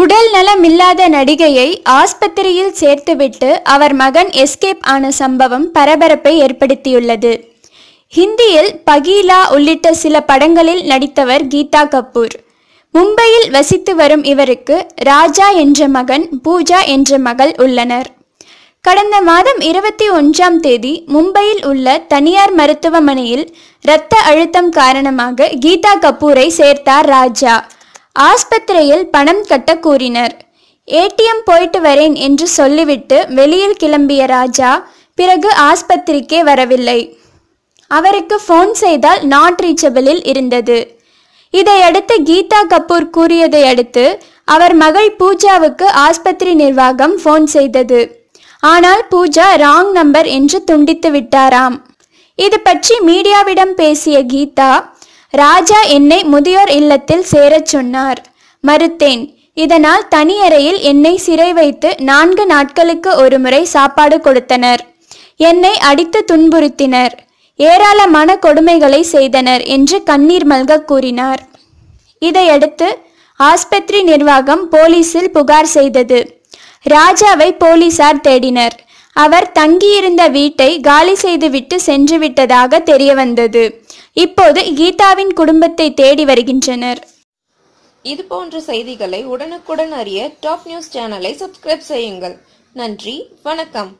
உடல் நலமில்லாத நடிகையை ஆஸ்பத்திரியில் சேர்த்துவிட்டு அவர் மகன் எஸ்கேப் ஆன சம்பவம் பரபரப்பை ஏற்படுத்தியுள்ளது. ஹிந்தியில் பகீலா உள்ளிட்ட சில படங்களில் நடித்தவர் கீதா கபூர். மும்பையில் வசித்து வரும் இவருக்கு ராஜா என்ற மகன் பூஜா என்ற மகள் உள்ளனர். கடந்த மாதம் இருபத்தி ஒன்றாம் தேதி மும்பையில் உள்ள தனியார் மருத்துவமனையில் இரத்த அழுத்தம் காரணமாக கீதா கபூரை சேர்த்தார் ராஜா. ஆஸ்பத்திரியில் பணம் கட்ட கூறினர் ஏடிஎம் போயிட்டு வரேன் என்று சொல்லிவிட்டு வெளியில் கிளம்பிய ராஜா பிறகு ஆஸ்பத்திரிக்கே வரவில்லை. அவருக்கு ஃபோன் செய்தால் நாட் ரீச்சபிளில் இருந்தது. இதையடுத்து கீதா கபூர் கூறியதை அடுத்து அவர் மகள் பூஜாவுக்கு ஆஸ்பத்திரி நிர்வாகம் ஃபோன் செய்தது. ஆனால் பூஜா ராங் நம்பர் என்று துண்டித்து விட்டாராம். இது பற்றி மீடியாவிடம் பேசிய கீதா ராஜா என்னை முதியோர் இல்லத்தில் சேரச் சொன்னார். மறுத்தேன் இதனால் தனியறையில் என்னை சிறை வைத்து நான்கு நாட்களுக்கு ஒருமுறை சாப்பாடு கொடுத்தனர். என்னை அடித்து துன்புறுத்தினர். ஏராளமான கொடுமைகளை செய்தனர் என்று கண்ணீர் மல்க கூறினார். இதையடுத்து ஆஸ்பத்திரி நிர்வாகம் போலீசில் புகார் செய்தது. ராஜாவை போலீசார் தேடினர். அவர் தங்கியிருந்த வீட்டை காலி செய்துவிட்டு சென்று விட்டதாக தெரியவந்தது. இப்போது கீதாவின் குடும்பத்தை தேடி வருகின்றனர். இது போன்ற செய்திகளை உடனுக்குடன் அறிய டாப் நியூஸ் சேனலை சப்ஸ்கிரைப் செய்யுங்கள். நன்றி வணக்கம்.